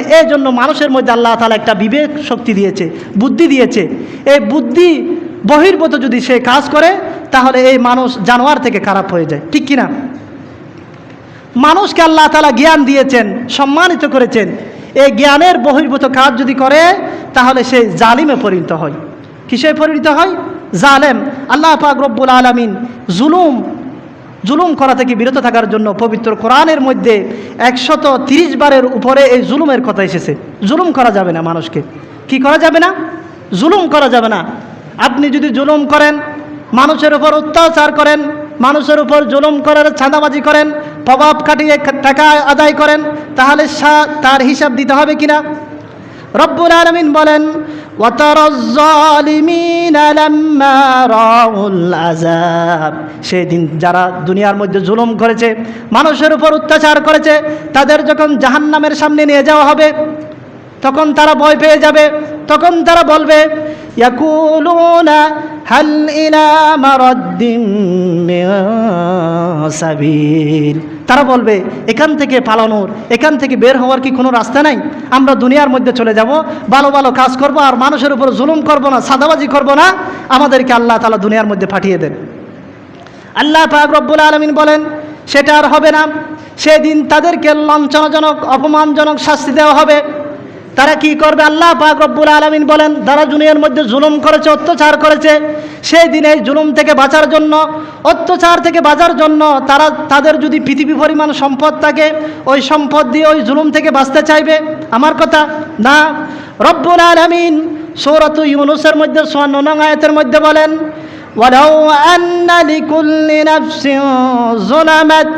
এই জন্য মানুষের মধ্যে আল্লাহ তালা একটা বিবেক শক্তি দিয়েছে, বুদ্ধি দিয়েছে। এই বুদ্ধি বহির্ভূত যদি সে কাজ করে, তাহলে এই মানুষ জানোয়ার থেকে খারাপ হয়ে যায়। ঠিক কিনা? মানুষকে আল্লাহ তালা জ্ঞান দিয়েছেন, সম্মানিত করেছেন। এই জ্ঞানের বহির্ভূত কাজ যদি করে, তাহলে সে জালিমে পরিণত হয়। কিসে পরিণত হয়? জালেম। আল্লাহ পাক আলমিন জুলুম জুলুম করা থেকে বিরত থাকার জন্য পবিত্র কোরআনের মধ্যে একশত তিরিশ বারের উপরে এই জুলুমের কথা এসেছে। জুলুম করা যাবে না মানুষকে। কি করা যাবে না? জুলুম করা যাবে না। আপনি যদি জুলুম করেন, মানুষের উপর অত্যাচার করেন, মানুষের উপর জুলুম করার ছাঁদাবাজি করেন, প্রভাব কাটিয়ে টাকা আদায় করেন, তাহলে তার হিসাব দিতে হবে কিনা? রব্বুল আলমিন বলেন সেদিন যারা দুনিয়ার মধ্যে জুলুম করেছে, মানুষের উপর অত্যাচার করেছে, তাদের যখন জাহান্নামের সামনে নিয়ে যাওয়া হবে, তখন তারা ভয় পেয়ে যাবে। তখন তারা বলবে তারা বলবে, এখান থেকে পালানোর, এখান থেকে বের হওয়ার কি কোনো রাস্তা নাই? আমরা দুনিয়ার মধ্যে চলে যাব, ভালো ভালো কাজ করব, আর মানুষের উপর জুলুম করব না, সাদাবাজি করব না। আমাদেরকে আল্লাহ তালা দুনিয়ার মধ্যে পাঠিয়ে দেন। আল্লাহ পাক রব্বুল আলমিন বলেন, সেটা আর হবে না। সেদিন তাদেরকে লঞ্চনাজনক, অপমানজনক শাস্তি দেওয়া হবে। তারা কি করবে আল্লাহ পাক রব্বুল আলমিন বলেন তারা দুনিয়ার মধ্যে জুলুম করেছে অত্যাচার করেছে সেই দিনে এই জুলুম থেকে বাঁচার জন্য অত্যাচার থেকে বাঁচার জন্য তারা তাদের যদি পৃথিবী পরিমাণ সম্পদ থাকে ওই সম্পদ দিয়ে ওই জুলুম থেকে বাঁচতে চাইবে আমার কথা না রব্বুল আলমিন সৌরত ইউনুসের মধ্যে সোয়ান্ন নং আয়াতের মধ্যে বলেন ولو أن لكل نفس ظلمت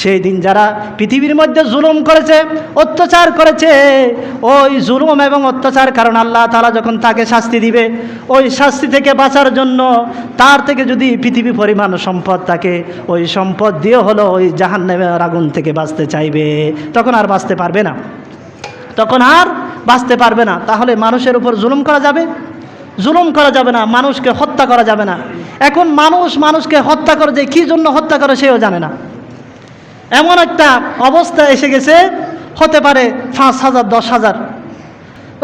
সেই দিন যারা পৃথিবীর মধ্যে জুলুম করেছে, অত্যাচার করেছে, ওই জুলুম এবং অত্যাচার কারণ আল্লাহ তালা যখন তাকে শাস্তি দিবে, ওই শাস্তি থেকে বাঁচার জন্য তার থেকে যদি পৃথিবী পরিমাণ সম্পদ তাকে ওই সম্পদ দিয়ে হলো ওই জাহান নামের আগুন থেকে বাঁচতে চাইবে, তখন আর বাঁচতে পারবে না। তখন আর বাঁচতে পারবে না। তাহলে মানুষের উপর জুলুম করা যাবে জুলুম করা যাবে না, মানুষকে হত্যা করা যাবে না। এখন মানুষ মানুষকে হত্যা করে যে কী জন্য হত্যা করে সেও জানে না। এমন একটা অবস্থা এসে গেছে, হতে পারে পাঁচ হাজার, দশ হাজার।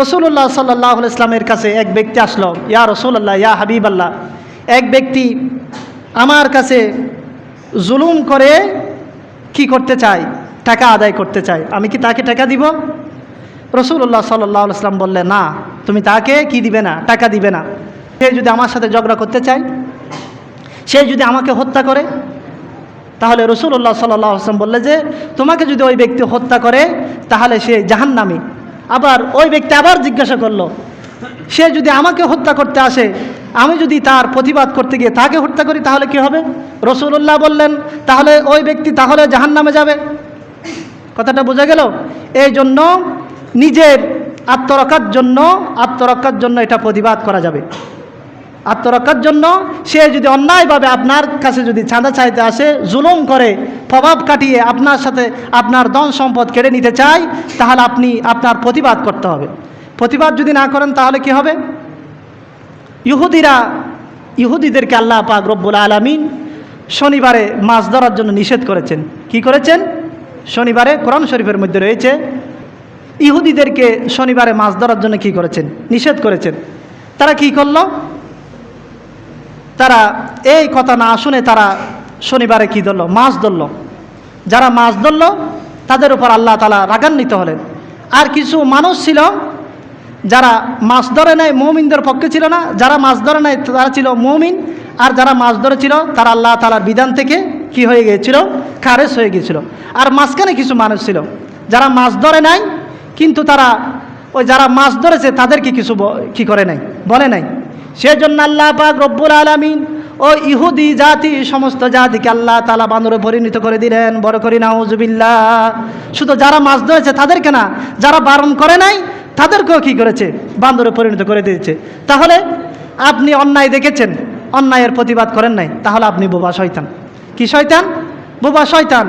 রসুল্লাহ সাল্লাহ ইসলামের কাছে এক ব্যক্তি আসলো, ইয়া রসুল্লাহ ইয়া হাবিব আল্লাহ এক ব্যক্তি আমার কাছে জুলুম করে কি করতে চায়, টাকা আদায় করতে চায়, আমি কি তাকে টাকা দিব? রসুল্লাহ সাল্লাহ ইসলাম বললে না। তুমি তাকে কি দিবে না? টাকা দিবে না। সে যদি আমার সাথে ঝগড়া করতে চায়, সে যদি আমাকে হত্যা করে, তাহলে রসুল্লাহ সাল্লাহ আসলাম বললে যে, তোমাকে যদি ওই ব্যক্তি হত্যা করে, তাহলে সে জাহান্নামি। আবার ওই ব্যক্তি আবার জিজ্ঞাসা করল, সে যদি আমাকে হত্যা করতে আসে, আমি যদি তার প্রতিবাদ করতে গিয়ে তাকে হত্যা করি, তাহলে কি হবে? রসুল্লাহ বললেন, তাহলে ওই ব্যক্তি তাহলে জাহান্নামে যাবে। কথাটা বোঝা গেল? এই জন্য নিজের আত্মরক্ষার জন্য আত্মরক্ষার জন্য এটা প্রতিবাদ করা যাবে। আত্মরক্ষার জন্য সে যদি অন্যায়ভাবে আপনার কাছে যদি চাঁদা চাইতে আসে, জুলুম করে, প্রভাব কাটিয়ে আপনার সাথে আপনার ধন সম্পদ কেড়ে নিতে চায়, তাহলে আপনি আপনার প্রতিবাদ করতে হবে। প্রতিবাদ যদি না করেন, তাহলে কি হবে? ইহুদিরা, ইহুদিদেরকে আল্লাহ পাক রব্বুল আলমিন শনিবারে মাছ ধরার জন্য নিষেধ করেছেন। কি করেছেন? শনিবারে কোরআন শরীফের মধ্যে রয়েছে ইহুদিদেরকে শনিবারে মাছ ধরার জন্য কি করেছেন? নিষেধ করেছেন। তারা কি করল? তারা এই কথা না শুনে তারা শনিবারে কি ধরলো? মাছ ধরলো। যারা মাছ ধরলো, তাদের উপর আল্লাহ তালা রাগান্বিত হলেন। আর কিছু মানুষ ছিল, যারা মাছ ধরে নেয় মৌমিনদের পক্ষে ছিল না। যারা মাছ ধরে নেয় তারা ছিল মৌমিন। আর যারা মাছ ধরেছিল তারা আল্লাহ তালার বিধান থেকে কি হয়ে গিয়েছিল? খারেজ হয়ে গিয়েছিল। আর মাঝখানে কিছু মানুষ ছিল, যারা মাছ ধরে নাই কিন্তু তারা ওই যারা মাছ ধরেছে তাদেরকে কিছু কি করে নাই? বলে নাই। সেজন্য আল্লাহ পাক রব্বুল আলমিন ও ইহুদি জাতি, সমস্ত জাতিকে আল্লাহ তালা বান্দরে পরিণত করে দিলেন। বড় করি না নাউজুবিল্লা শুধু যারা মাছ ধরেছে তাদেরকে না, যারা বারণ করে নাই, তাদেরকেও কি করেছে? বান্দরে পরিণত করে দিয়েছে। তাহলে আপনি অন্যায় দেখেছেন, অন্যায়ের প্রতিবাদ করেন নাই, তাহলে আপনি বোবা শয়তান। কি শয়তান? বোবা শয়তান।